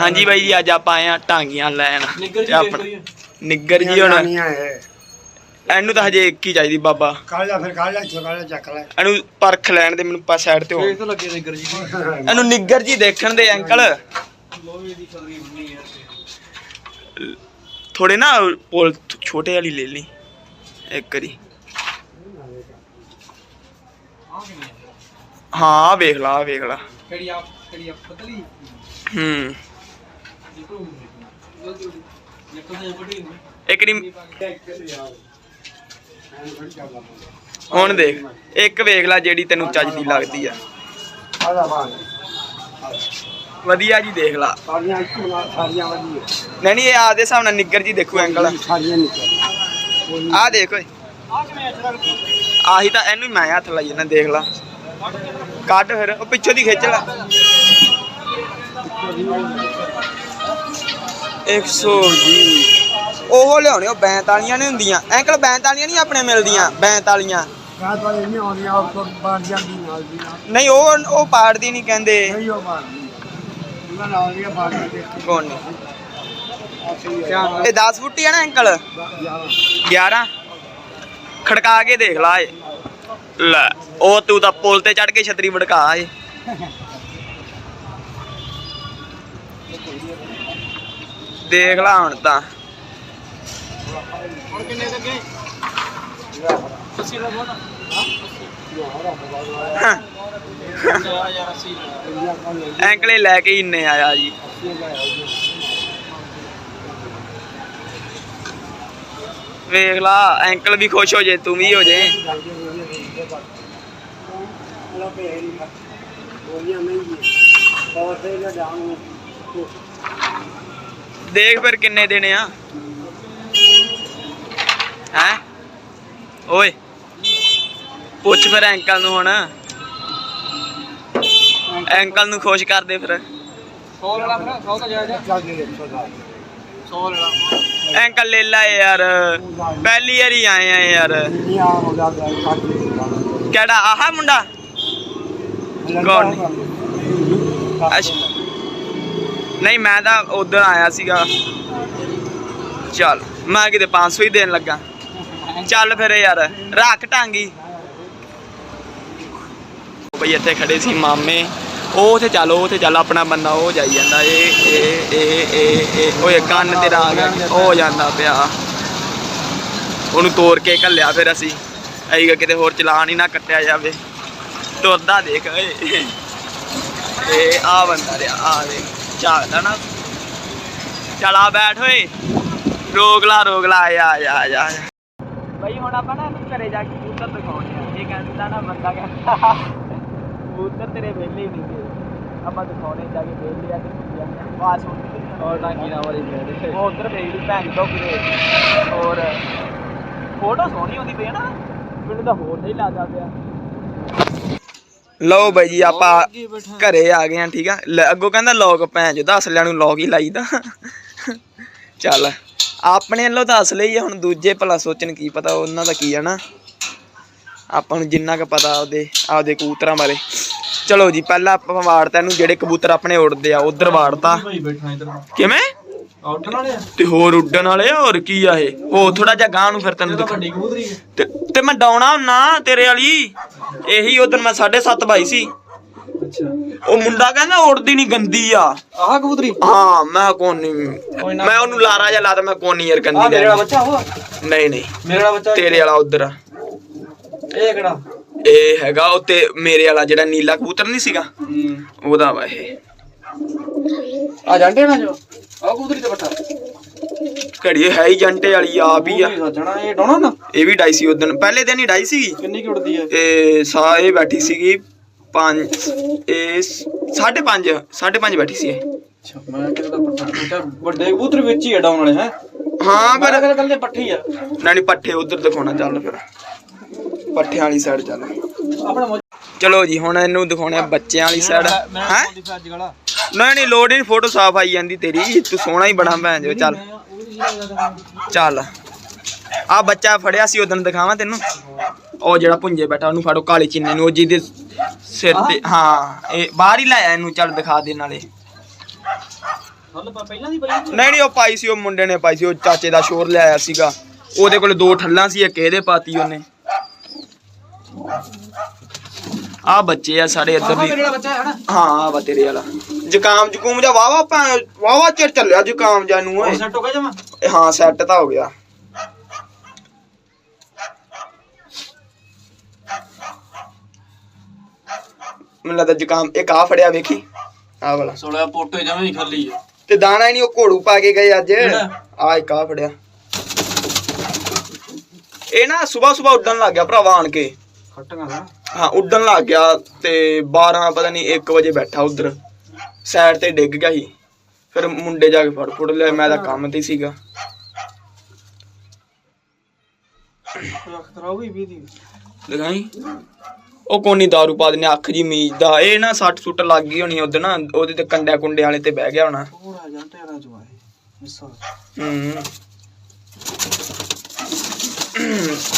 ਹਾਂਜੀ ਬਾਈ ਜੀ ਅੱਜ ਆਪਾਂ ਆਏ ਆ ਟਾਂਗੀਆਂ ਲੈਣ। ਨਿੱਗਰ ਜੀ ਆਪਣਾ- ਨਿੱਗਰ ਜੀ। ਹੁਣ। ਇਹਨੂੰ ਤਾਂ ਹਜੇ ਇੱਕ ਹੀ ਚਾਹੀਦੀ ਬਾਬਾ। ਕਾਲ ਜਾ ਫਿਰ ਕਾਲ ਜਾ ਚੁਕਾ ਲੈ ਚੱਕ ਲੈ। ਇਹਨੂੰ ਪਰਖ ਲੈਣ ਦੇ ਮੈਨੂੰ ਪਾ ਸਾਈਡ ਤੇ ਹੋ। ਫੇਸ ਤਾਂ ਲੱਗੇ ਨਿੱਗਰ ਜੀ। ਇਹਨੂੰ ਨਿੱਗਰ ਜੀ ਦੇਖਣ ਦੇ ਅੰਕਲ। ਲੋਹੇ ਦੀ ਖਦਰੀ ਹੁੰਦੀ ਹੈ ਥੋੜੇ ਨਾ ਪੋਲ ਛੋਟੇ ਵਾਲੀ ਲੈ ਲਈ। ਇੱਕ ਕਿੰਨੀ ਹੈ ਵੇਖ ਲਾ ਵੇਖ ਲਾ। ਕਿਹੜੀ ਆ ਕਿਹੜੀ ਆ ਪਤਲੀ? ਹੂੰ। ਇੱਕ ਵਾਰੀ ਹੁਣ ਦੇਖ, ਇੱਕ ਵੇਖ ਲੈ ਜਿਹੜੀ ਤੈਨੂੰ ਚੱਜਦੀ ਲੱਗਦੀ ਆ। ਵਧੀਆ ਜੀ ਦੇਖ ਲਾ। ਸਾਰੀਆਂ ਇੱਕੋ ਨਾਲ ਸਾਰੀਆਂ ਵਧੀਆ ਨਹੀਂ ਨਹੀਂ, ਇਹ ਆਪਦੇ ਹਿਸਾਬ ਨਾਲ ਨਿੱਗਰ ਜੀ ਦੇਖੋ ਐਂਗਲ ਸਾਰੀਆਂ ਨਿਕਲ ਆਹ ਦੇਖ ਓਏ। ਆਹੀ ਤਾਂ ਇਹਨੂੰ ਮੈਂ ਹੱਥ ਲਾਈ ਜਾਂਦਾ, ਦੇਖ ਲਾ। ਕੱਢ ਫਿਰ, ਉਹ ਪਿੱਛੋਂ ਦੀ ਖਿੱਚ ਲਾ। 100 ਜੀ ਉਹ ਲਿਆਉਣੇ ਉਹ ਬੈਂਤ ਵਾਲੀਆਂ ਨਹੀਂ ਹੁੰਦੀਆਂ। ਅੰਕਲ ਬੈਂਤ ਵਾਲੀਆਂ ਨਹੀਂ ਆਪਣੇ ਮਿਲਦੀਆਂ ਬੈਂਤ ਵਾਲੀਆਂ ਗਾਤ ਵਾਲੀ ਨਹੀਂ ਆਉਂਦੀਆਂ ਉਹ ਤੋਂ ਬਾਹਰ ਜਾਂਦੀ ਨਾਲ ਦੀ ਨਾਲ। ਨਹੀਂ ਉਹ ਉਹ ਪਾੜਦੀ ਨਹੀਂ ਕਹਿੰਦੇ। ਨਹੀਂ ਉਹ ਮਾਰਦੀ ਉਹਨਾਂ ਨਾਲ ਦੀਆਂ ਬਾਹਰ ਦੇ ਦੇਖ ਕੌਣ ਨਹੀਂ ਕੇ ਇਹ 10 ਫੁੱਟੀ ਆ ਨਾ ਅੰਕਲ? 11 ਖੜਕਾ ਕੇ ਦੇਖ ਲਾ ਏ ਲੈ ਉਹ ਤੂੰ ਤਾਂ ਪੁਲ ਤੇ ਚੜ ਕੇ ਛਤਰੀ ਵੜਕਾ ਏ ਦੇਖ ਲਾ ਹੁਣ ਤਾਂ। ਹੁਣ ਕਿੰਨੇ ਦੇ ਅੱਗੇ? 80 ਦਾ ਬੋਲ ਹਾਂ, ਆ। ਯਾਰ 80 ਐਂਕਲੇ ਲੈ ਕੇ ਇੰਨੇ ਆਇਆ ਜੀ। ਵੇਖ ਲਾ ਐਂਕਲ ਵੀ ਖੁਸ਼ ਹੋ ਜੇ ਤੂੰ ਵੀ ਹੋ ਜੇ। ਬੋਲੀਆਂ ਮਹਿੰਗੀਆਂ ਬਹੁਤ ਤੇ ਨਾ ਜਾਣ ਦੇਖ ਫਿਰ ਕਿੰਨੇ ਦੇਣੇ ਆ। ਹੈ? ਓਏ ਪੁੱਛ ਫਿਰ ਐਂਕਲ ਨੂੰ ਹੁਣ। ਐਂਕਲ ਨੂੰ ਖੁਸ਼ ਕਰ ਦੇ ਫਿਰ। 100 ਲੈਣਾ ਫਿਰ 100 ਤਾਂ ਜਾਇਜ਼ ਆ। ਚੱਲ ਦੇ ਦੇਖੋ ਦਾ 100 ਲੈਣਾ। ਐਂਕਲ ਲੈ ਲਾ ਯਾਰ। ਪਹਿਲੀ ਵਾਰੀ ਆਏ ਆ ਯਾਰ। ਕਿਹੜਾ? ਆਹ ਮੁੰਡਾ? ਕੌਣ? ਅੱਛਾ। ਨਹੀਂ, ਮੈਂ ਤਾਂ ਉਧਰ ਆਇਆ ਸੀਗਾ। ਚੱਲ, ਮੈਂ ਕਿਤੇ 500 ਹੀ ਦੇਣ ਲੱਗਾ। ਚੱਲ ਫਿਰ ਯਾਰ, ਰੱਖ ਟਾਂਗੀ। ਬਈ ਇੱਥੇ ਖੜੇ ਸੀ ਮਾਮੇ। ਉਹ ਉਥੇ ਚੱਲ, ਉਹ ਉਥੇ ਚੱਲ, ਆਪਣਾ ਬੰਦਾ ਉਹ ਜਾਈ ਜਾਂਦਾ। ਇਹ ਇਹ ਇਹ ਇਹ ਇਹ ਓਏ, ਕੰਨ ਤੇਰਾ ਆ ਗਿਆ ਉਹ ਜਾਂਦਾ ਪਿਆ। ਉਹਨੂੰ ਤੋੜ ਕੇ ਘੱਲਿਆ ਫਿਰ ਅਸੀਂ। ਐਂ ਕਿਤੇ ਹੋਰ ਚਲਾਨ ਹੀ ਨਾ ਕੱਟਿਆ ਜਾਵੇ। ਤੁਰਦਾ ਦੇਖ ਓਏ ਇਹ ਆ ਬੰਦਾ ਰਿਆ ਆ ਦੇਖ। ਝਾਕਦਾ ਨਾ। ਚਲ ਬੈਠ ਓਏ। ਰੋਕ ਲਾ ਰੋਕ ਲਾ ਆ ਆ ਆ ਆ ਬਈ ਹੁਣ ਆਪਾਂ ਨਾ ਇਹਨੂੰ ਘਰੇ ਜਾ ਕੇ ਕਬੂਤਰ ਦਿਖਾਉਣੇ ਆ ਇਹ ਕਹਿੰਦਾ ਨਾ ਬੰਦਾ ਕਹਿੰਦਾ ਕਬੂਤਰ ਤੇਰੇ ਵਿਹਲੇ ਹੀ ਨਹੀਂ ਗਏ ਆਪਾਂ ਦਿਖਾਉਣੇ ਜਾ ਕੇ ਵਿਹਲੇ ਆ ਕਿ ਬਾਸ ਹੁੰਦੀ ਔਰ ਟਾਂਗੀ ਨਾਲ ਵਾਲੀ ਫੇਰ ਉਹ ਉਧਰ ਭੇਜ ਦੀ ਭੈਣ ਤੋਂ ਕਿਤੇ ਔਰ ਫੋਟੋ ਸੋਹਣੀ ਹੁੰਦੀ ਪਈ ਹੈ ਨਾ? ਮੈਨੂੰ ਤਾਂ ਹੋਰ ਨਹੀਂ ਲੱਗਦਾ ਪਿਆ। ਲਓ ਬਾਈ ਜੀ ਆਪਾਂ ਘਰੇ ਆ ਗਏ ਆ ਠੀਕ ਆ? ਲੈ, ਅੱਗੋਂ ਕਹਿੰਦਾ ਲੋਕ ਭੈਣ ਜੋ ਦੱਸ ਲਿਆ ਨੂੰ ਲੋਕ ਹੀ ਲਾਈਦਾ ਚੱਲ ਆਪਣੇ ਵੱਲੋਂ ਹੀ ਆ ਹੁਣ ਦੂਜੇ ਭਲਾ ਸੋਚਣ ਕੀ ਪਤਾ ਉਹਨਾਂ ਦਾ ਕੀ ਆ ਨਾ। ਆਪਾਂ ਨੂੰ ਜਿੰਨਾ ਕੁ ਪਤਾ ਉਹਦੇ ਆਪਦੇ ਕਬੂਤਰਾਂ ਬਾਰੇ। ਚਲੋ ਜੀ ਪਹਿਲਾਂ ਆਪਾਂ ਵਾੜਤਾ ਇਹਨੂੰ ਜਿਹੜੇ ਕਬੂਤਰ ਆਪਣੇ ਉੜਦੇ ਆ ਉਧਰ ਵਾੜਤਾ ਕਿਵੇਂ? ਆਰਡਰ ਵਾਲੇ ਆ? ਤੇ ਹੋਰ ਉੱਡਣ ਵਾਲੇ ਆ, ਹੋਰ ਕੀ ਆ ਇਹ? ਉਹ ਥੋੜਾ ਜਿਹਾ ਗਾਂ ਨੂੰ ਫਿਰ ਤੈਨੂੰ ਤਾਂ ਦਿਖਾ ਵੱਡੀ ਕਬੂਤਰੀ ਹੈ ਤੇ ਤੇ ਮੈਂ ਡਾਉਣਾ ਹੁੰਨਾ ਤੇਰੇ ਵਾਲੀ। ਇਹੀ ਉਦੋਂ ਮੈਂ 7.5 ਬਾਈ ਸੀ। ਅੱਛਾ। ਉਹ ਮੁੰਡਾ ਕਹਿੰਦਾ ਉੜਦੀ ਨਹੀਂ ਗੰਦੀ ਆ। ਆਹ ਕਬੂਤਰੀ? ਹਾਂ ਮੈਂ ਕੋਣ ਨਹੀਂ। ਮੈਂ ਉਹਨੂੰ ਲਾਰਾ ਜਿਹਾ ਲਾਤਾ ਮੈਂ ਕੋਣ ਨਹੀਂ ਯਾਰ ਆ ਗੰਦੀ ਮੇਰੇ ਵਾਲਾ। ਬੱਚਾ ਉਹ ਨਹੀਂ ਨਹੀਂ। ਮੇਰੇ ਵਾਲਾ ਬੱਚਾ ਤੇਰੇ ਵਾਲਾ ਉਧਰ ਆ। ਇਹ ਕਿਹੜਾ? ਇਹ ਹੈਗਾ ਉੱਤੇ ਮੇਰੇ ਵਾਲਾ ਜਿਹੜਾ ਨੀਲਾ ਕਬੂਤਰ ਨਹੀਂ ਸੀਗਾ? ਉਹਦਾ ਵਾ ਇਹ। ਆ ਜਾਂਦੇ ਨਾ ਜੋ? ਆ ਕਬੂਤਰੀ ਤੇ ਬੱਠਾ ਘੜੀ ਹੈ ਹੀ ਜੰਟੇ ਵਾਲੀ ਆਪ ਹੀ ਆ। ਕਬੂਤਰੀ ਸੱਜਣਾ ਇਹ ਡੋਣਾ ਨਾ? ਇਹ ਵੀ ਡਾਈ ਸੀ ਉਦੋਂ। ਪਹਿਲੇ ਦਿਨ ਹੀ ਡਾਈ ਸੀਗੀ। ਕਿੰਨੀ ਕਿ ਉੜਦੀ ਹੈ? ਇਹ ਸਾ ਇਹ ਬੈਠੀ ਸੀਗੀ 5 ਇਹ 5.5 5.5 ਬੈਠੀ ਸੀ ਇਹ। ਅੱਛਾ ਮੈਂ ਕਿਹਦਾ ਪੱਠਾ ਬੱਚਾ ਵੱਡੇ ਕਬੂਤਰ ਵਿੱਚ ਹੀ ਆ ਡਾਉਣ ਵਾਲੇ ਹੈ? ਹਾਂ ਪਰ ਅਗਰ ਕੱਲੇ ਪੱਠੇ ਹੀ ਆ। ਨਹੀਂ ਨਹੀਂ ਪੱਠੇ ਉਧਰ ਦਿਖਾਉਣਾ ਚੱਲ ਫਿਰ। ਪੱਠਿਆਂ ਵਾਲੀ ਸਾਈਡ ਚੱਲ। ਆਪਣਾ ਚਲੋ ਜੀ ਹੁਣ ਇਹਨੂੰ ਦਿਖਾਉਣੇ ਆ ਬੱਚਿਆਂ ਵਾਲੀ ਸਾਈਡ ਹੈ? ਨਹੀਂ ਨਹੀਂ ਲੋੜ ਨਹੀਂ ਫੋਟੋ ਸਾਫ਼ ਆਈ ਜਾਂਦੀ ਤੇਰੀ। ਤੂੰ ਸੋਹਣਾ ਹੀ ਬਣਾ ਭੈਣ ਜੋ ਚੱਲ। ਚੱਲ। ਆ ਬੱਚਾ ਫੜਿਆ ਸੀ ਉਦੋਂ ਦਿਖਾਵਾਂ ਤੈਨੂੰ। ਉਹ ਜਿਹੜਾ ਪੁੰਜੇ ਬੈਠਾ ਉਹਨੂੰ ਫੜੋ ਕਾਲੀ ਚਿੰਨੀ ਨੂੰ ਉਹ ਜਿਹਦੇ ਸਿਰ ਤੇ ਹਾਂ ਇਹ ਬਾਹਰ ਹੀ ਲਾਇਆ ਇਹਨੂੰ ਚੱਲ ਦਿਖਾ ਦੇ ਨਾਲੇ। ਨਹੀਂ ਨਹੀਂ ਉਹ ਪਾਈ ਸੀ ਉਹ ਮੁੰਡੇ ਨੇ ਪਾਈ ਸੀ ਉਹ ਚਾਚੇ ਦਾ ਸ਼ੋਰ ਲਿਆਇਆ ਸੀਗਾ। ਉਹਦੇ ਕੋਲ ਦੋ ਠੱਲਾਂ ਸੀ ਇੱਕ ਇਹਦੇ ਪਾਤੀ ਉਹਨੇ। ਆ ਬੱਚੇ ਆ ਸਾਡੇ ਇੱਧਰ ਦੀ ਬੱਚਾ ਹੈ ਨਾ? ਹਾਂ ਆ ਵਾ ਤੇਰੇ ਵਾਲਾ। ਜ਼ੁਕਾਮ ਜ਼ੁਕੂਮ ਜਾ ਵਾਵਾ ਵਾਵਾ ਚਿਰ ਚੱਲਿਆ ਜ਼ੁਕਾਮ ਜਾ ਨੂੰ ਓਏ। ਸੈੱਟ ਹੋ ਗਿਆ ਜਮਾ? ਹਾਂ ਸੈੱਟ ਤਾਂ ਹੋ ਗਿਆ। ਮੈਨੂੰ ਲੱਗਦਾ ਜ਼ੁਕਾਮ ਇੱਕ ਆ ਫੜਿਆ ਵੇਖੀ। ਆ ਵਾਲਾ। ਸੋਲਿਆ ਪੋਟੇ ਜਮਾ ਹੀ ਖਾਲੀ ਆ ਤੇ ਦਾਣਾ ਹੀ ਨਹੀਂ ਉਹ ਘੋੜੂ ਪਾ ਕੇ ਗਏ ਅੱਜ? ਆ ਇੱਕ ਆ ਫੜਿਆ। ਇਹ ਨਾ ਸਵੇਰ ਸਵੇਰ ਉੱਡਣ ਲੱਗ ਗਿਆ ਭਰਾਵਾ ਆਣ ਕੇ। ਖੱਟੀਆਂ ਦਾ ਹਾਂ ਉੱਡਣ ਲੱਗ ਗਿਆ ਤੇ 12 ਪਤਾ ਨਹੀਂ 1 ਵਜੇ ਬੈਠਾ ਉਧਰ। ਸਾਈਡ ਤੇ ਡਿੱਗ ਗਿਆ ਸੀ। ਫਿਰ ਮੁੰਡੇ ਜਾ ਕੇ ਫੜ ਫੁੜ ਲਿਆ ਮੈਂ ਤਾਂ ਕੰਮ ਤੇ ਸੀਗਾ। ਅੱਖ ਵੀ ਦੀ ਉਹ ਕੋਨੀ दारू ਪਾ ਦਿੰਨੇ ਅੱਖ ਜੀ ਮੀਚਦਾ ਇਹ ਨਾ ਸੱਟ ਸੁੱਟ ਲੱਗ ਗਈ ਹੋਣੀ ਉਹਦੇ ਨਾ ਉਹਦੇ ਤੇ ਕੰਡਿਆ ਕੁੰਡੇ ਵਾਲੇ ਤੇ ਬਹਿ ਗਿਆ ਹੋਣਾ। ਥੋੜਾ ਜਿਹਾ ਟੇਰਾ ਜੋ ਹੈ ਮਿਸਾ ਹੂੰ।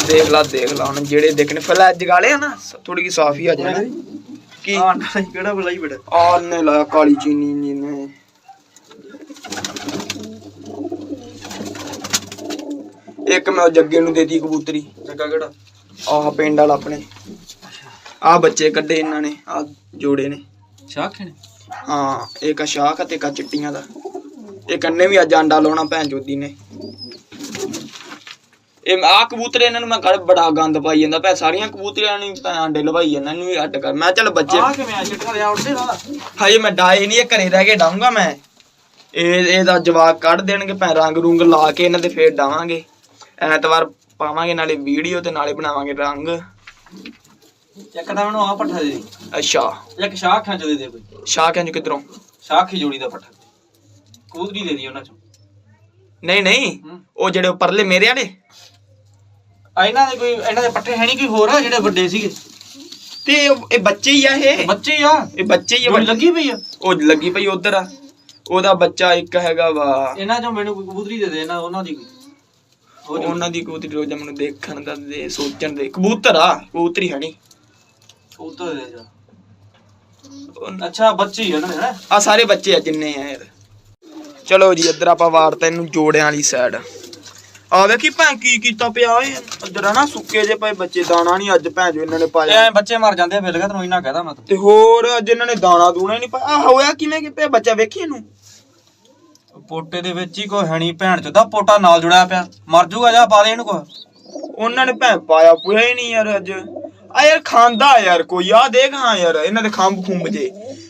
ਦੇਖ ਲਾ ਦੇਖ ਲਾ ਹੁਣ ਜਿਹੜੇ ਦੇਖਣੇ ਫਲੈਜ ਗਾਲੇ ਆ ਨਾ ਥੋੜੀ ਕੀ ਸਾਫ਼ ਹੀ ਆ ਜਾਣਾ। ਕੀ? ਆ ਨਹੀਂ ਕਿਹੜਾ ਬਲਾਈ ਬੜਾ। ਆ ਨੇ ਲਾਇਆ ਕਾਲੀ ਚੀਨੀ ਜੀ ਨੇ। ਇੱਕ ਮੈਂ ਉਹ ਜੱਗੇ ਨੂੰ ਦੇਤੀ ਕਬੂਤਰੀ। ਜੱਗਾ ਕਿਹੜਾ? ਆਹ ਪਿੰਡ ਵਾਲਾ ਆਪਣੇ। ਆ ਬੱਚੇ ਕੱਢੇ ਇਹਨਾਂ ਨੇ ਆ ਜੋੜੇ ਨੇ। ਸ਼ਾਖ ਨੇ? ਹਾਂ ਇੱਕ ਆ ਸ਼ਾਖ ਤੇ ਇੱਕ ਆ ਚਿੱਟੀਆਂ ਦਾ। ਇਹ ਕੰਨੇ ਵੀ ਅੱਜ ਆਂਡਾ ਲਾਉਣਾ ਭੈਣ ਚੋਦੀ ਨੇ। ਇਹ ਆ ਕਬੂਤਰ ਇਹਨਾਂ ਨੂੰ ਮੈਂ ਘਰ ਬੜਾ ਗੰਦ ਪਾਈ ਜਾਂਦਾ। ਭੈ ਸਾਰੀਆਂ ਕਬੂਤਰੀਆਂ ਨੂੰ ਭੈ ਆਂਡੇ ਲਵਾਈ ਜਾਂਦਾ ਇਹਨੂੰ ਵੀ ਅੱਡ ਕਰ। ਮੈਂ ਚੱਲ ਬੱਚੇ ਆ ਕਿਵੇਂ ਆ? ਚਿੱਟਾ ਰਿਆ ਉੱਡਦੇ ਨਾ ਹਜੇ ਮੈਂ ਡਾਏ ਨਹੀਂ ਇਹ ਘਰੇ ਰਹਿ ਕੇ ਡਾਉਂਗਾ ਮੈਂ। ਇਹ ਇਹਦਾ ਜਵਾਬ ਕੱਢ ਦੇਣਗੇ ਭੈ ਰੰਗ ਰੁੰਗ ਲਾ ਕੇ ਇਹਨਾਂ ਦੇ ਫੇਰ ਡਾਵਾਂਗੇ। ਐਤਵਾਰ ਪਾਵਾਂਗੇ ਨਾਲੇ ਵੀਡੀਓ ਤੇ ਨਾਲੇ ਬਣਾਵਾਂਗੇ ਰੰਗ। ਇੱਕ ਤਾਂ ਮੈਨੂੰ ਆ ਪੱਠਾ ਦੇ ਦੇ। ਅੱਛਾ। ਇੱਕ ਸ਼ਾਖ ਹੈ ਦੇ ਦੇ ਕੋਈ। ਸ਼ਾਹ ਕਹਿੰਜ ਕਿਧਰੋਂ? ਸ਼ਾਖ ਹੀ ਜੋੜੀ ਦਾ ਪੱਠਾ। ਕੂਦਰੀ ਦੇ ਦੀ ਉਹਨਾਂ ਚੋਂ? ਨਹੀਂ ਨਹੀਂ। ਉਹ ਜਿਹੜੇ ਪਰਲੇ ਮੇਰੇ ਵਾਲੇ? ਆ ਇਹਨਾਂ ਦੇ ਕੋਈ ਇਹਨਾਂ ਦੇ ਪੱਠੇ ਹੈ ਨਹੀਂ ਕੋਈ ਹੋਰ ਆ ਜਿਹੜੇ ਵੱਡੇ ਸੀਗੇ? ਤੇ ਇਹ ਬੱਚੇ ਹੀ ਆ ਇਹ? ਬੱਚੇ ਆ? ਇਹ ਬੱਚੇ ਹੀ ਆ ਲੱਗੀ ਪਈ ਆ? ਉਹ ਲੱਗੀ ਪਈ ਉਧਰ ਆ। ਉਹਦਾ ਬੱਚਾ ਇੱਕ ਹੈਗਾ ਵਾ। ਇਹਨਾਂ ਚੋਂ ਮੈਨੂੰ ਕੋਈ ਕਬੂਤਰੀ ਦੇ ਦੇ ਇਹਨਾਂ ਉਹਨਾਂ ਦੀ ਕੋਈ। ਉਹ ਜੋ- ਉਹਨਾਂ ਦੀ ਕਬੂਤਰੀ ਰੋਜ਼ ਮੈਨੂੰ ਦੇਖਣ ਦਾ ਦੇ ਸੋਚਣ ਦੇ। ਕਬੂਤਰ ਆ ਕਬੂਤਰੀ ਹੈ ਨਹੀਂ। ਕਬੂਤਰ ਦੇ ਦੇ। ਜਾ ਅੱਛਾ ਬੱਚੇ ਹੀ ਆ ਨਾ ਹੈ? ਆ ਸਾਰੇ ਬੱਚੇ ਆ ਜਿੰਨੇ ਆ ਯਾਰ। ਚਲੋ ਜੀ ਇੱਧਰ ਆਪਾਂ ਵਾਰਤਾ ਇਹਨੂੰ ਜੋੜਿਆਂ ਵਾਲੀ ਸਾਈਡ ਆ ਵੇਖੀ ਭੈਣ ਕੀ ਕੀਤਾ ਪਿਆ ਓਏ? ਆ ਨਾ ਸੁੱਕੇ ਜੇ ਪਏ ਬੱਚੇ ਦਾਣਾ ਨਹੀਂ ਅੱਜ ਭੈਣ ਜੋ ਇਹਨਾਂ ਨੇ ਪਾਇਆ। ਐ ਬੱਚੇ ਮਰ ਜਾਂਦੇ ਆ ਫਿਰ ਲਗਾ ਤੈਨੂੰ ਇੰਨਾ ਕਹਦਾ ਮੈਂ ਤਾਂ। ਤੇ ਹੋਰ ਅੱਜ ਇਹਨਾਂ ਨੇ ਦਾਣਾ ਦੂਣਾ ਹੀ ਨਹੀਂ ਪਾਇਆ। ਆਹ ਹੋਇਆ ਕਿਵੇਂ ਕਿ ਪਿਆ ਬੱਚਾ ਵੇਖੀ ਇਹਨੂੰ? ਪੋਟੇ ਦੇ ਵਿੱਚ ਹੀ ਕੋਈ ਹਣੀ ਭੈਣ ਚੋਦਾ ਪੋਟਾ ਨਾਲ ਜੁੜਿਆ ਪਿਆ। ਮਰ ਜੂਗਾ ਜਾ ਪਾ ਦੇ ਇਹਨੂੰ ਕੋ ਉਹਨਾਂ ਨੇ ਭੈਣ ਪਾਇਆ ਪੁਆ ਹੀ ਨਹੀਂ ਯਾਰ ਅੱਜ। ਆ ਯਾਰ ਖਾਂਦਾ ਯਾਰ ਕੋਈ ਆ ਦੇਖ ਹਾਂ ਯਾਰ ਇਹਨਾਂ ਦੇ ਖੰਭ ਖੁੰਭ ਜੇ।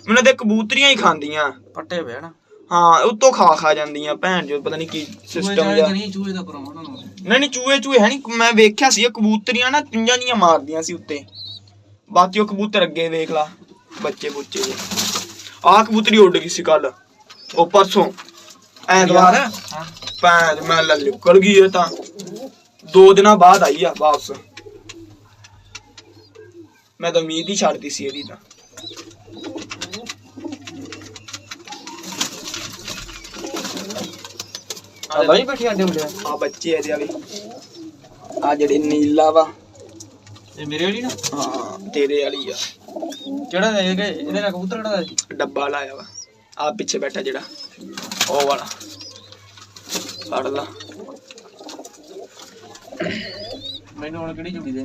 ਉਹਨਾਂ ਦੇ ਕਬੂਤਰੀਆਂ ਹੀ ਖਾਂਦੀਆਂ। ਪੱਟੇ ਪਏ ਨਾ। ਹਾਂ ਉੱਤੋਂ ਖਾ ਖਾ ਜਾਂਦੀਆਂ ਭੈਣ ਜੋ ਪਤਾ ਨਹੀਂ ਕੀ ਸਿਸਟਮ ਜਿਹਾ। ਨਹੀਂ ਚੂਹੇ ਦਾ ਪਰਵਾਹ ਨਾ ਨਹੀਂ ਨਹੀਂ ਚੂਹੇ ਚੂਹੇ ਹੈ ਨਹੀਂ ਮੈਂ ਵੇਖਿਆ ਸੀ ਇਹ ਕਬੂਤਰੀਆਂ ਨਾ ਚੁੰਝਾਂ ਜੀਆਂ ਮਾਰਦੀਆਂ ਸੀ ਉੱਤੇ। ਬਾਕੀ ਉਹ ਕਬੂਤਰ ਅੱਗੇ ਵੇਖ ਲਾ ਬੱਚੇ ਬੁੱਚੇ ਜੇ। ਆਹ ਕਬੂਤਰੀ ਉੱਡ ਗਈ ਸੀ ਕੱਲ ਉਹ ਪਰਸੋਂ। ਐਤਵਾਰ ਭੈਣ ਮੈਂ ਲੈ ਨਿਕਲ ਗਈ ਇਹ ਤਾਂ। ਦੋ ਦਿਨਾਂ ਬਾਅਦ ਆਈ ਆ ਵਾਪਸ। ਮੈਂ ਤਾਂ ਉਮੀਦ ਹੀ ਛੱਡਦੀ ਸੀ ਇਹਦੀ ਤਾਂ। ਆ ਬਾਈ ਬੈਠੀ ਆਂਡੇ ਮੁੰਡੇ ਆ ਬੱਚੇ ਇਹਦੇ ਆ ਜਿਹੜੇ ਨੀਲਾ ਵਾ। ਇਹ ਮੇਰੇ ਵਾਲੀ ਨਾ? ਹਾਂ ਤੇਰੇ ਵਾਲੀ ਆ। ਇਹਦੇ ਨਾਲ ਕਬੂਤਰ ਕਿਹੜਾ ਦਾ ਡੱਬਾ ਲਾਇਆ ਵਾ। ਆ ਪਿੱਛੇ ਬੈਠਾ ਜਿਹੜਾ ਉਹ ਵਾਲਾ। ਫੜ ਲਾ। ਮੈਨੂੰ ਹੁਣ ਕਿਹੜੀ ਜੁੜੀ ਦੇ?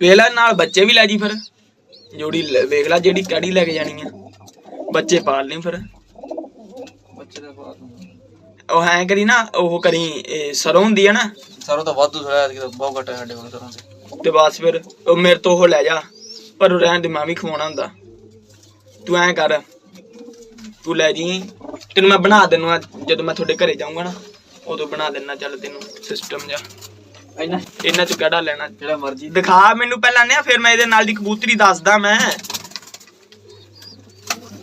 ਵੇਖ ਲੈ ਨਾਲ ਬੱਚੇ ਵੀ ਲੈ ਜੀ ਫਿਰ। ਜੋੜੀ ਲੈ- ਵੇਖ ਲੈ ਜਿਹੜੀ ਕੜੀ ਲੈ ਕੇ ਜਾਣੀ ਆ। ਬੱਚੇ ਪਾਲ ਲਈ ਫਿਰ। ਬੱਚੇ ਦਾ ਉਹ ਐਂ ਕਰੀ ਨਾ ਉਹ ਕਰੀ ਸਰੋਂ ਹੁੰਦੀ ਆ ਨਾ। ਸਰੋਂ ਤਾਂ ਵਾਧੂ ਥੋੜਾ ਕਿ ਬਹੁਤ ਘੱਟ ਹੈ ਸਾਡੇ ਕੋਲ ਸਰੋਂ ਤੇ। ਤੇ ਬਸ ਫਿਰ ਉਹ ਮੇਰੇ ਤੋਂ ਉਹ ਲੈ ਜਾ ਪਰ ਉਹ ਰਹਿਣ ਦੇ ਮੈਂ ਵੀ ਖਵਾਉਣਾ ਹੁੰਦਾ। ਤੂੰ ਐਂ ਕਰ ਤੂੰ ਲੈ ਜੀ ਤੈਨੂੰ ਮੈਂ ਬਣਾ ਦੇਣਾ ਜਦੋਂ ਮੈਂ ਤੁਹਾਡੇ ਘਰੇ ਜਾਊਂਗਾ ਨਾ ਉਦੋਂ ਬਣਾ ਦੇਣਾ ਚੱਲ ਤੈਨੂੰ ਸਿਸਟਮ ਜਿਹਾ। ਇੰਨਾ? ਇਹਨਾਂ ਚ ਕਿਹੜਾ ਲੈਣਾ? ਜਿਹੜਾ ਮਰਜ਼ੀ। ਦਿਖਾ ਮੈਨੂੰ ਪਹਿਲਾਂ ਨੇ ਫਿਰ ਮੈਂ ਇਹਦੇ ਨਾਲ ਦੀ ਕਬੂਤਰੀ ਦੱਸਦਾ ਮੈਂ।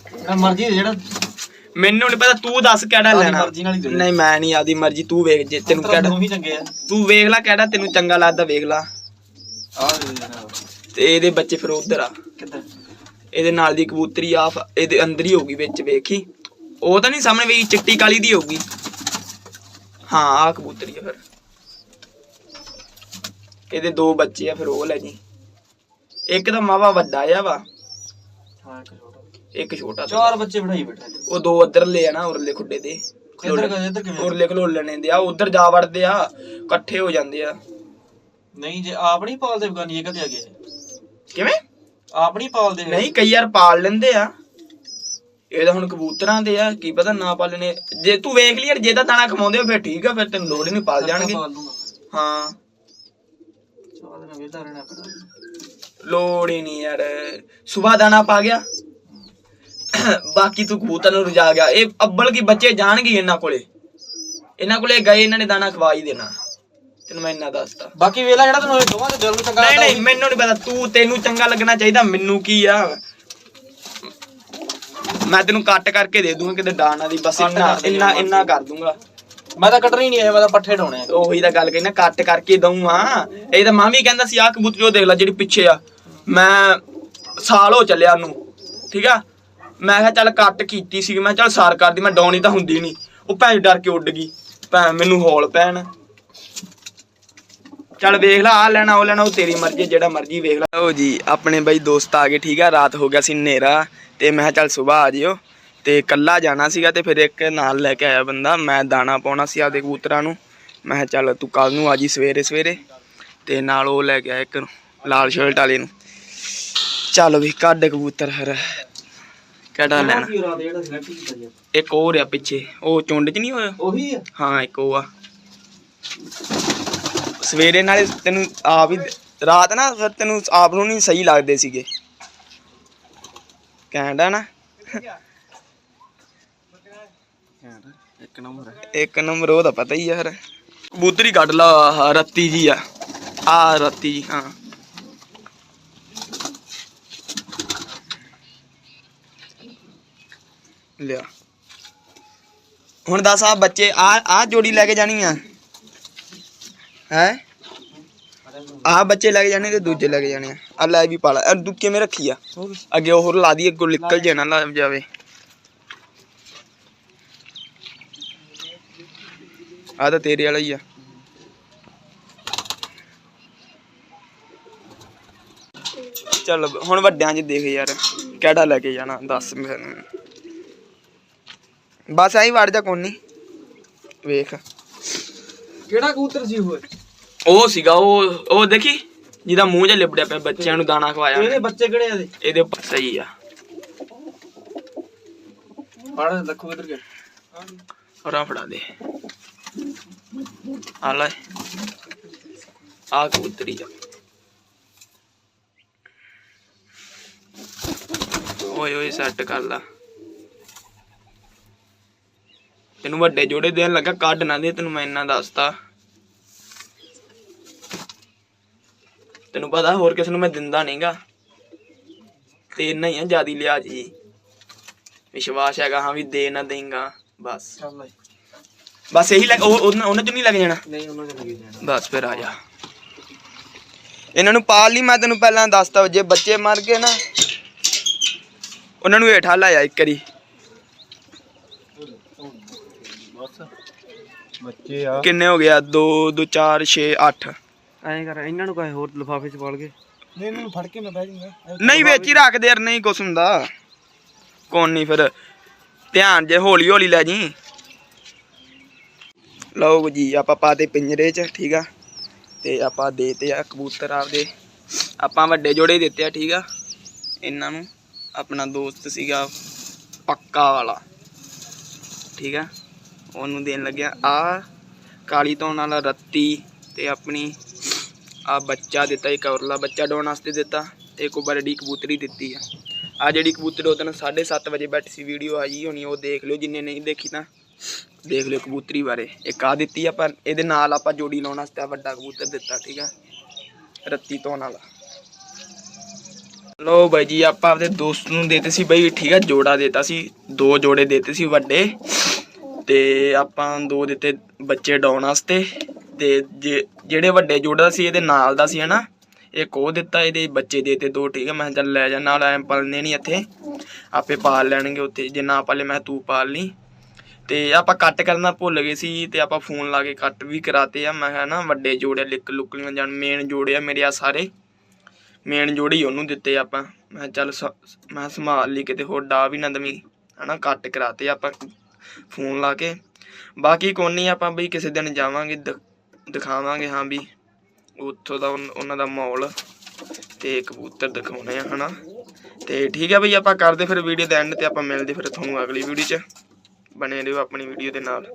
ਜਿਹੜਾ ਮਰਜ਼ੀ ਜਿਹੜਾ ਮੈਨੂੰ ਨਹੀਂ ਪਤਾ ਤੂੰ ਦੱਸ ਕਿਹੜਾ ਲੈਣਾ। ਮਰਜ਼ੀ ਨਾਲ ਹੀ ਦੇ ਦੇ। ਨਹੀਂ ਮੈਂ ਨਹੀਂ ਆਦੀ ਮਰਜ਼ੀ ਤੂੰ ਵੇਖ ਜੇ ਤੈਨੂੰ ਕਿਹੜਾ ਦੋਵੇਂ ਚੰਗੇ ਆ। ਤੂੰ ਵੇਖ ਲੈ ਕਿਹੜਾ ਤੈਨੂੰ ਚੰਗਾ ਲੱਗਦਾ ਵੇਖ ਲੈ। ਆ ਤੇ ਇਹਦੇ ਬੱਚੇ ਫਿਰ ਉਧਰ ਆ। ਕਿੱਦਾਂ ਇਹਦੇ ਨਾਲ ਦੀ ਕਬੂਤਰੀ ਆ ਫ- ਇਹਦੇ ਅੰਦਰ ਹੀ ਹੋਊਗੀ ਵਿੱਚ ਵੇਖੀ। ਉਹ ਤਾਂ ਨਹੀਂ ਸਾਹਮਣੇ ਵੇਖੀ ਚਿੱਟੀ ਕਾਲੀ ਦੀ ਹੋਊਗੀ। ਹਾਂ ਆ ਕਬੂਤਰੀ ਆ ਫਿਰ। ਇਹਦੇ ਦੋ ਬੱਚੇ ਆ ਫਿਰ ਉਹ ਲੈ ਜੀ। ਇੱਕ ਤਾਂ ਮਾਵਾ ਵੱਡਾ ਆ ਵਾ। ਹਾਂ ਇੱਕ ਛੋਟਾ ਇੱਕ ਛੋਟਾ ਚਾਰ ਬੱਚੇ ਬਿਠਾਈ ਬੈਠੇ ਨੇ। ਉਹ ਦੋ ਉਧਰਲੇ ਆ ਨਾ ਉਰਲੇ ਖੁੱਡੇ ਦੇ। ਇੱਧਰ ਇੱਧਰ ਕਿਵੇਂ ਉਰਲੇ ਖਲੋਲਣੇ ਦੇ ਆ ਉਧਰ ਜਾ ਵੜਦੇ ਆ ਇਕੱਠੇ ਹੋ ਜਾਂਦੇ ਆ। ਨਹੀਂ ਜੇ ਆਪ ਨਹੀਂ ਪਾਲਦੇ ਬਗਾਨੀ ਇਹ ਕਦੇ ਆ ਗਏ ਕਿਵੇਂ? ਆਪ ਨਹੀਂ ਪਾਲਦੇ ਨਹੀਂ ਕਈ ਯਾਰ ਪਾਲ ਲੈਂਦੇ ਆ। ਇਹ ਤਾਂ ਹੁਣ ਕਬੂਤਰਾਂ ਦੇ ਆ ਕੀ ਪਤਾ ਨਾ ਪਾਲਣੇ। ਜੇ ਤੂੰ ਵੇਖ ਲਈ ਯਾਰ ਜੇ ਤਾਂ ਦਾਣਾ ਖਵਾਉਂਦੇ ਹੋ ਫਿਰ ਠੀਕ ਆ ਫਿਰ ਤੈਨੂੰ ਲੋੜ ਹੀ ਨਹੀਂ ਪਾਲ ਜਾਣਗੇ। ਪਾਲ ਲੂੰਗਾ। ਹਾਂ। ਚਾਹ ਦਿਨ ਵੇਲਾ ਰਹਿਣਾ ਪੈਣਾ ਲੋੜ ਹੀ ਨਹੀਂ ਯਾਰ। ਸਵੇਰ ਦਾਣਾ ਪਾ ਗਿਆ। ਬਾਕੀ ਤੂੰ ਕਬੂਤਰ ਨੂੰ ਰਜਾ ਗਿਆ। ਇਹ ਅੱਬਲ ਕੀ ਬੱਚੇ ਜਾਣਗੇ ਇਹਨਾਂ ਕੋਲੇ? ਇਹਨਾਂ ਕੋਲੇ ਗਏ ਇਹਨਾਂ ਨੇ ਦਾਣਾ ਖਵਾ ਹੀ ਦੇਣਾ। ਤੈਨੂੰ ਮੈਂ ਇੰਨਾ ਦੱਸਦਾ। ਬਾਕੀ ਵੇਲਾ ਜਿਹੜਾ ਤੈਨੂੰ ਇਹ ਦੋਵਾਂ ਦੇ ਦਿਲ ਨੂੰ ਚੰਗਾ ਨਹੀਂ ਨਹੀਂ ਮੈਨੂੰ ਨਹੀਂ ਪਤਾ। ਤੂੰ ਤੈਨੂੰ ਚੰਗਾ ਲੱਗਣਾ ਚਾਹੀਦਾ ਮੈਨੂੰ ਕੀ ਆ? ਮੈਂ ਤੈਨੂੰ ਕੱਟ ਕਰਕੇ ਦੇ ਦੂੰਗਾ ਕਿਤੇ ਡਾਣਾ ਦੀ ਬਸ ਇੰਨਾ ਇੰਨਾ ਇੰਨਾ ਕਰ ਦੂੰਗਾ। ਮੈਂ ਤਾਂ ਕੱਟਣੀ ਨਹੀਂ ਆਇਆ ਮੈਂ ਤਾਂ ਪੱਠੇ ਢਾਉਣੇ ਆ। ਉਹੀ ਤਾਂ ਗੱਲ ਕਹਿੰਦਾ ਕੱਟ ਕਰਕੇ ਦਊਂਗਾ ਇਹ ਤਾਂ ਮਾਂ ਵੀ ਕਹਿੰਦਾ ਸੀ ਆਹ ਕਬੂਤਰ ਜੋ ਦੇਖ ਲੈ ਜਿਹੜੀ ਪਿੱਛੇ ਆ। ਮੈਂ ਸਾਲ ਹੋ ਚੱਲਿਆ ਉਹਨੂੰ ਠੀਕ ਆ? ਮੈਂ ਕਿਹਾ ਚੱਲ ਕੱਟ ਕੀਤੀ ਸੀ, ਮੈਂ ਕਿਹਾ ਚੱਲ ਸਾਰ ਕਰਦੀ, ਮੈਂ ਡਾਉਣੀ ਤਾਂ ਹੁੰਦੀ ਨਹੀਂ ਉਹ ਭੈਣ ਡਰ ਕੇ ਉੱਡ ਗਈ। ਭੈਣ ਮੈਨੂੰ ਹੌਲ ਪੈਣ। ਚੱਲ ਵੇਖ ਲੈ ਆ ਲੈਣਾ, ਉਹ ਲੈਣਾ, ਉਹ ਤੇਰੀ ਮਰਜ਼ੀ ਜਿਹੜਾ ਮਰਜ਼ੀ ਵੇਖ ਲੈ। ਉਹ ਜੀ, ਆਪਣੇ ਬਈ ਦੋਸਤ ਆ ਗਏ, ਠੀਕ ਆ? ਰਾਤ ਹੋ ਗਿਆ ਸੀ ਹਨੇਰਾ, ਤੇ ਮੈਂ ਕਿਹਾ ਚੱਲ ਸਵੇਰ ਆ ਜਿਓ। ਤੇ ਕੱਲਾ ਜਾਣਾ ਸੀਗਾ ਤੇ ਫਿਰ ਇੱਕ ਨਾਲ ਲੈ ਕੇ ਆਇਆ ਬੰਦਾ। ਮੈਂ ਦਾਣਾ ਪਾਉਣਾ ਸੀ ਆਪਦੇ ਕਬੂਤਰਾਂ ਨੂੰ। ਮੈਂ ਕਿਹਾ ਚੱਲ ਤੂੰ ਕੱਲ ਨੂੰ ਆ ਜੀ ਸਵੇਰੇ ਸਵੇਰੇ। ਤੇ ਨਾਲ ਉਹ ਲੈ ਕੇ ਆਇਆ ਇੱਕ ਲਾਲ ਸ਼ਰਟ ਵਾਲੇ ਨੂੰ। ਚੱਲ ਵੀ ਕੱਢ ਕਬੂਤਰ ਫਿਰ। ਕਿਹੜਾ ਲੈਣਾ? ਕੀ ਰਾਤ ਜਿਹੜਾ ਸਿਲੈਕਟ ਕੀਤਾ ਜੀ? ਇੱਕ ਹੋਰ ਆ ਪਿੱਛੇ ਉਹ ਚੁੰਡ 'ਚ ਨਹੀਂ ਹੋਇਆ? ਉਹੀ ਆ। ਹਾਂ ਇੱਕ ਉਹ ਆ। ਸਵੇਰੇ ਨਾਲੇ ਤੈਨੂੰ ਆਪ ਹੀ ਰਾਤ ਨਾ ਫਿਰ ਤੈਨੂੰ ਆਪ ਨੂੰ ਨਹੀਂ ਸਹੀ ਲੱਗਦੇ ਸੀਗੇ। ਕਹਿੰਦਾ ਨਾ? ਇੱਕ ਨੰਬਰ ਇੱਕ ਨੰਬਰ ਉਹਦਾ ਪਤਾ ਹੀ ਆ ਫਿਰ। ਕਬੂਤਰ ਕੱਢ ਲਾ ਆਹ ਰੱਤੀ ਜੀ ਆ। ਆ ਰੱਤੀ ਜੀ ਹਾਂ। ਲਿਆ। ਹੁਣ ਦੱਸ ਆ ਬੱਚੇ ਆ ਆ ਜੋੜੀ ਲੈ ਕੇ ਜਾਣੀ ਆ। ਹੈ? ਆ ਬੱਚੇ ਲੈ ਕੇ ਜਾਣੇ ਤੇ ਦੂਜੇ ਲੈ ਕੇ ਜਾਣੇ ਆ। ਆ ਲੈ ਵੀ ਪਾਲਾ। ਤੂੰ ਕਿਵੇਂ ਰੱਖੀ ਆ। ਅੱਗੇ ਉਹ ਲਾ ਦੀ ਅੱਗੋਂ ਨਿਕਲ ਜੇ ਨਾ ਲੱਗ ਜਾਵੇ। ਆ ਤਾਂ ਤੇਰੇ ਵਾਲਾ ਹੀ ਆ। ਚੱਲ, ਹੁਣ ਵੱਡਿਆਂ 'ਚ ਦੇਖ ਯਾਰ, ਕਿਹੜਾ ਲੈ ਕੇ ਜਾਣਾ, ਦੱਸ ਮੈਨੂੰ। ਬਸ ਐਂ ਵੜ ਜਾ ਕੋਈ ਨਹੀਂ ਵੇਖ। ਕਿਹੜਾ ਕਬੂਤਰ ਸੀ ਉਹ? ਉਹ ਸੀਗਾ ਉਹ ਉਹ ਦੇਖੀ? ਜਿਹਦਾ ਮੂੰਹ ਜਿਹਾ ਲਿਬੜਿਆ ਪਿਆ ਬੱਚਿਆਂ ਨੂੰ ਦਾਣਾ ਖਵਾਇਆ। ਇਹਦੇ। ਬੱਚੇ ਕਿਹੜੇ ਆ ਦੇ ਇਹਦੇ ਉੱਪਰ ਸਹੀ ਆ। ਪੜ ਲੱਖੋ ਗਏ ਔਰਾ ਫੜਾ ਦੇ। ਆ ਲੈ। ਆ ਕਬੂਤਰੀ ਆ। ਓਏ ਓਏ ਸੈੱਟ ਕਰ ਲਾ। ਤੈਨੂੰ ਵੱਡੇ ਜੋੜੇ ਦੇਣ ਲੱਗਾ ਕੱਢ ਨਾ ਦੇ ਤੈਨੂੰ ਮੈਂ ਇੰਨਾ ਦੱਸਤਾ। ਤੈਨੂੰ ਪਤਾ ਹੋਰ ਕਿਸ ਨੂੰ ਮੈਂ ਦਿੰਦਾ ਨਹੀਂਗਾ। ਤੇ ਇੰਨਾ ਹੀ ਆ ਜਿਆਦੀ ਲਿਆ ਜੀ। ਵਿਸ਼ਵਾਸ ਹੈਗਾ ਹਾਂ ਵੀ ਦੇ ਨਾ ਦੇਂਗਾ ਬਸ। ਬਸ ਇਹੀ ਲੱਗ ਉਹ ਉਹਨਾਂ ਚ ਨਹੀਂ ਲੱਗ ਜਾਣਾ? ਨਹੀਂ ਉਹਨਾਂ ਦੇ ਲੱਗੀ ਜਾਣਾ। ਬਸ ਫਿਰ ਆ ਜਾ। ਇਹਨਾਂ ਨੂੰ ਪਾਲ ਲਈ ਮੈਂ ਤੈਨੂੰ ਪਹਿਲਾਂ ਦੱਸਤਾ ਜੇ ਬੱਚੇ ਮਰ ਗਏ ਨਾ। ਉਹਨਾਂ ਨੂੰ ਹੇਠਾਂ ਲਾਇਆ ਇੱਕ ਵਾਰੀ। ਬਸ। ਬੱਚੇ ਆ। ਕਿੰਨੇ ਹੋ ਗਿਆ 2 2 4 6 8 ਐਂ ਕਰ ਇਹਨਾਂ ਨੂੰ ਕਹੇ ਹੋਰ ਲਿਫਾਫੇ ਚ ਪਾਲ ਕੇ। ਨਹੀਂ ਇਹਨੂੰ ਫੜ ਕੇ ਮੈਂ ਬਹਿ ਜਾਊਂਗਾ ਨਹੀਂ ਵਿੱਚ ਹੀ ਰੱਖ ਦੇ ਯਾਰ ਨਹੀਂ ਕੁਛ ਹੁੰਦਾ। ਕੋਣ ਨਹੀਂ ਫਿਰ? ਧਿਆਨ ਜੇ ਹੌਲੀ ਹੌਲੀ ਲੈ ਜੀ। ਲਓ ਜੀ ਆਪਾਂ ਪਾਤੇ ਪਿੰਜਰੇ 'ਚ ਠੀਕ ਆ। ਤੇ ਆਪਾਂ ਦੇਤੇ ਆ ਕਬੂਤਰ ਆਪਦੇ। ਆਪਾਂ ਵੱਡੇ ਜੋੜੇ ਦਿੱਤੇ ਆ ਠੀਕ ਆ। ਇਹਨਾਂ ਨੂੰ ਆਪਣਾ ਦੋਸਤ ਸੀਗਾ ਪੱਕਾ ਵਾਲਾ। ਠੀਕ ਆ। ਉਹਨੂੰ ਦੇਣ ਲੱਗਿਆ। ਆ ਕਾਲੀ ਤੋਂ ਵਾਲਾ ਰੱਤੀ ਤੇ ਆਪਣੀ ਆ ਬੱਚਾ ਦਿੱਤਾ ਇੱਕ ਔਰਲਾ ਬੱਚਾ ਡੋਣ ਵਾਸਤੇ ਦਿੱਤਾ ਤੇ ਇੱਕ ਬਰਡੀ ਕਬੂਤਰੀ ਦਿੱਤੀ ਆ। ਆ ਜਿਹੜੀ ਕਬੂਤਰ ਉਹ ਦਿਨ 7:30 ਵਜੇ ਬੈਠੀ ਸੀ ਵੀਡੀਓ ਆਈ ਹੋਣੀ ਉਹ ਦੇਖ ਲਿਓ, ਜਿੰਨੇ ਨਹੀਂ ਦੇਖੀ ਤਾਂ ਦੇਖ ਲਿਓ ਕਬੂਤਰੀ ਬਾਰੇ। ਇੱਕ ਆ ਦਿੱਤੀ ਆਪਾਂ ਇਹਦੇ ਨਾਲ ਆਪਾਂ ਜੋੜੀ ਲਾਉਣ ਵਾਸਤੇ ਆਹ ਵੱਡਾ ਕਬੂਤਰ ਦਿੱਤਾ, ਠੀਕ ਆ? ਰੱਤੀ ਤੋਂ ਵਾਲਾ। ਲੋ ਬਾਈ ਜੀ, ਆਪਾਂ ਆਪਣੇ ਦੋਸਤ ਨੂੰ ਦੇਤੇ ਸੀ ਬਈ, ਠੀਕ ਆ? ਜੋੜਾ ਦੇਤਾ ਸੀ, ਦੋ ਜੋੜੇ ਦੇਤੇ ਸੀ ਵੱਡੇ। ਤੇ ਆਪਾਂ ਦੋ ਦਿੱਤੇ ਬੱਚੇ ਡਾਉਣ ਵਾਸਤੇ ਤੇ ਜੇ- ਜਿਹੜੇ ਵੱਡੇ ਜੋੜਾ ਸੀ, ਇਹਦੇ ਨਾਲ ਦਾ ਸੀ, ਹਨਾ? ਇੱਕ ਉਹ ਦਿੱਤਾ, ਇਹਦੇ ਬੱਚੇ ਦੇ ਤੇ ਦੋ, ਠੀਕ ਆ? ਮੈਂ ਕਿਹਾ ਚੱਲ ਲੈ ਜਾ, ਨਾਲ ਐ ਪਲਨੇ ਨਹੀਂ ਇੱਥੇ। ਆਪੇ ਪਾਲ ਲੈਣਗੇ ਉੱਥੇ, ਜੇ ਨਾ ਪਾਲੇ, ਮੈਂ ਕਿਹਾ ਤੂੰ ਪਾਲ ਲਈ। ਤੇ ਆਪਾਂ ਕੱਟ ਕਰਨਾ ਭੁੱਲ ਗਏ ਸੀ ਤੇ ਆਪਾਂ ਫੋਨ ਲਾ ਕੇ ਕੱਟ ਵੀ ਕਰਾਤੇ ਆ। ਮੈਂ ਕਿਹਾ ਨਾ, ਵੱਡੇ ਜੋੜੇ ਲਿਕ ਲੁੱਕ ਨਹੀਂ ਜਾਣ ਮੇਨ ਜੋੜੇ ਆ ਮੇਰੇ ਆ ਸਾਰੇ। ਮੇਨ ਜੋੜੀ ਉਹਨੂੰ ਦਿੱਤੇ ਆਪਾਂ। ਮੈਂ ਕਿਹਾ ਚੱਲ ਮੈਂ ਸੰਭਾਲ ਲਈ, ਕਿਤੇ ਹੋਰ ਡਾ ਵੀ ਨਾ ਦਵੀਂ, ਹਨਾ? ਕੱਟ ਕਰਾਤੇ ਆਪਾਂ। ਫੋਨ ਲਾ ਕੇ। ਬਾਕੀ ਕੋਨੀ ਆਪਾਂ ਬਈ ਕਿਸੇ ਦਿਨ ਜਾਵਾਂਗੇ ਦਿਖਾਵਾਂਗੇ, ਹਾਂ ਵੀ ਉੱਥੋਂ ਦਾ ਉਹਨਾਂ ਦਾ ਮਾਹੌਲ ਤੇ ਕਬੂਤਰ ਦਿਖਾਉਣੇ ਆ, ਹਨਾ। ਤੇ ਠੀਕ ਹੈ ਬਈ, ਆਪਾਂ ਕਰਦੇ ਫਿਰ ਵੀਡੀਓ ਦੇ ਐਂਡ ਤੇ ਆਪਾਂ ਮਿਲਦੇ ਫਿਰ ਤੁਹਾਨੂੰ ਅਗਲੀ ਵੀਡੀਓ 'ਚ। ਬਣੇ ਰਹੋ ਆਪਣੀ ਵੀਡੀਓ ਦੇ ਨਾਲ।